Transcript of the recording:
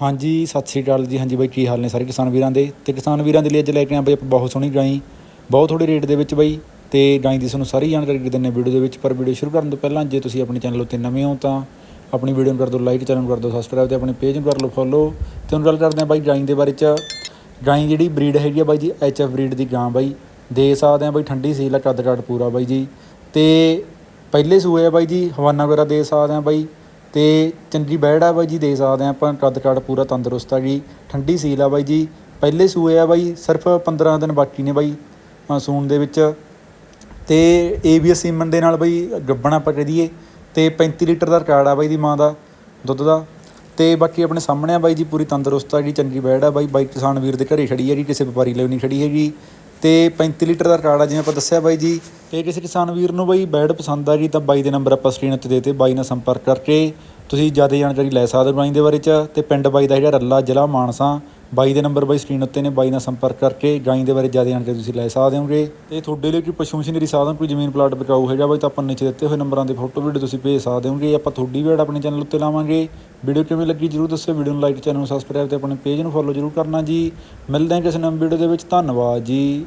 ਹਾਂਜੀ, ਸਤਿ ਸ੍ਰੀ ਅਕਾਲ ਜੀ। ਹਾਂਜੀ ਬਾਈ, ਕੀ ਹਾਲ ਨੇ ਸਾਰੇ ਕਿਸਾਨ ਵੀਰਾਂ ਦੇ? ਤੇ ਕਿਸਾਨ ਵੀਰਾਂ ਦੇ ਲਈ ਅੱਜ ਲੈ ਕੇ ਆਏ ਬਾਈ ਆਪਾਂ ਬਹੁਤ ਸੋਹਣੀ ਗਾਈ ਬਹੁਤ ਥੋੜੇ ਰੇਟ ਦੇ ਵਿੱਚ ਬਾਈ। ਤੇ ਗਾਈ ਦੀ ਤੁਹਾਨੂੰ ਸਾਰੀ ਜਾਣਕਾਰੀ ਦਿੰਨੇ ਵੀਡੀਓ ਦੇ ਵਿੱਚ। ਪਰ ਵੀਡੀਓ ਸ਼ੁਰੂ ਕਰਨ ਤੋਂ ਪਹਿਲਾਂ, ਜੇ ਤੁਸੀਂ ਆਪਣੇ ਚੈਨਲ ਉੱਤੇ ਨਵੇਂ ਹੋ ਤਾਂ ਆਪਣੀ ਵੀਡੀਓ ਨੂੰ ਕਰ ਦਿਓ ਲਾਈਕ ਚੈਨਲ ਨੂੰ ਕਰ ਦਿਓ ਸਬਸਕ੍ਰਾਈਬ ਤੇ ਆਪਣੇ ਪੇਜ ਨੂੰ ਕਰ ਲਓ ਫੋਲੋ ਤੇ ਹੁਣ ਗੱਲ ਕਰਦੇ ਹਾਂ ਬਾਈ ਗਾਈ ਦੇ ਬਾਰੇ ਚ। ਗਾਈ ਜਿਹੜੀ ਬਰੀਡ ਹੈਗੀ ਆ ਬਾਈ ਜੀ ਐਚ ਐਫ ਬਰੀਡ ਦੀ ਗਾਂ ਬਾਈ। ਦੇ ਸਕਦੇ ਆ ਬਾਈ ਠੰਡੀ ਸੀਲ ਆ ਕੱਦ ਕੱਦ ਪੂਰਾ ਬਾਈ ਜੀ। ਤੇ ਪਹਿਲੇ ਸੂਏ ਆ ਬਾਈ ਜੀ, ਹਵਾਨਾ ਵਗੈਰਾ ਦੇ ਸਕਦੇ ਆ ਬਾਈ। ਤੇ ਚੰਗੀ ਬੈੜ ਆ ਬਾਈ ਜੀ, ਦੇ ਸਕਦੇ ਆ ਆਪਾਂ, ਕੱਦ ਕੱਦ ਪੂਰਾ ਤੰਦਰੁਸਤ ਆ ਜੀ, ਠੰਡੀ ਸੀਲ ਆ ਬਾਈ ਜੀ, ਪਹਿਲੇ ਸੂਏ ਆ ਬਾਈ, ਸਿਰਫ 15 ਦਿਨ ਬਾਕੀ ਨੇ ਬਾਈ ਸੂਣ ਦੇ ਵਿੱਚ। ਤੇ ਏਬੀਐਸ ਸੀਮਨ ਦੇ ਨਾਲ ਬਾਈ, ਗੱਬਣਾ ਆਪਾਂ ਕਹਿ ਦਈਏ, ਤੇ 35 ਲੀਟਰ ਦਾ ਰਿਕਾਰਡ ਆ ਬਾਈ ਦੀ ਮਾਂ ਦਾ, ਦੁੱਧ ਦਾ। ਤੇ ਬਾਕੀ ਆਪਣੇ ਸਾਹਮਣੇ ਆ ਬਾਈ ਜੀ, ਪੂਰੀ ਤੰਦਰੁਸਤ ਆ ਜੀ, ਚੰਗੀ ਬੈੜ ਆ ਬਾਈ ਬਾਈ ਕਿਸਾਨ ਵੀਰ ਦੇ ਘਰੇ ਖੜੀ ਹੈ ਜੀ, ਕਿਸੇ ਵਪਾਰੀ ਲਈ ਨਹੀਂ ਖੜੀ ਹੈਗੀ। ਤੇ 35 ਲੀਟਰ ਦਾ ਰਿਕਾਰਡ ਆ, ਜਿਵੇਂ ਆਪਾਂ ਦੱਸਿਆ ਬਾਈ ਜੀ। ਤੇ ਕਿਸੇ ਕਿਸਾਨ ਵੀਰ ਨੂੰ ਬਾਈ ਬੈਡ ਪਸੰਦ ਆ ਜੀ, ਤਾਂ ਬਾਈ ਦੇ ਨੰਬਰ ਆਪਾਂ ਸਕਰੀਨ ਉੱਤੇ ਦੇਤੇ, ਬਾਈ ਨਾਲ ਸੰਪਰਕ ਕਰਕੇ ਤੁਸੀਂ ਜ਼ਿਆਦਾ ਜਾਣਕਾਰੀ ਲੈ ਸਕਦੇ ਹੋ ਬਾਈ ਦੇ ਬਾਰੇ ਚ। ਤੇ ਪਿੰਡ ਬਾਈ ਦਾ ਜਿਹੜਾ ਰੱਲਾ, ਜ਼ਿਲ੍ਹਾ ਮਾਨਸਾ, ਬਾਈ ਦੇ ਨੰਬਰ ਬਾਈ ਸਕਰੀਨ ਉੱਤੇ ਨੇ, ਬਾਈ ਨਾਲ ਸੰਪਰਕ ਕਰਕੇ ਗਾਈ ਦੇ ਬਾਰੇ ਜ਼ਿਆਦਾ ਜਾਣਕਾਰੀ ਤੁਸੀਂ ਲੈ ਸਕਦੇ ਹੋਗੇ। ਤੇ ਤੁਹਾਡੇ ਲਈ ਕੋਈ ਪਸ਼ੂ ਮਸ਼ੀਨਰੀ ਸਾਧਨ, ਕੋਈ ਜ਼ਮੀਨ ਪਲਾਟ ਵਿਕਾਊ ਹੈਗਾ ਬਾਈ, ਤਾਂ ਆਪਾਂ ਨੀਚੇ ਦਿੱਤੇ ਹੋਏ ਨੰਬਰਾਂ ਦੇ ਫੋਟੋ ਵੀਡੀਓ ਤੁਸੀਂ ਭੇਜ ਸਕਦੇ ਹੋਗੇ। ਆਪਾਂ ਤੁਹਾਡੀ ਵੀ ਐਡ ਆਪਣੇ ਚੈਨਲ ਉੱਤੇ ਲਾਵਾਂਗੇ। ਵੀਡੀਓ ਕਿਵੇਂ ਲੱਗੀ ਜਰੂਰ ਦੱਸਿਓ, ਵੀਡੀਓ ਨੂੰ ਲਾਈਕ ਚੈਨਲ ਨੂੰ ਸਬਸਕ੍ਰਾਈਬ ਤੇ ਆਪਣੇ ਪੇਜ ਨੂੰ ਫੋਲੋ ਜਰੂਰ ਕਰਨਾ ਜੀ। ਮਿਲਦੇ ਹਾਂ ਕਿਸੇ ਨਵੀਂ ਵੀਡੀਓ ਦੇ ਵਿੱਚ। ਧੰਨਵਾਦ ਜੀ।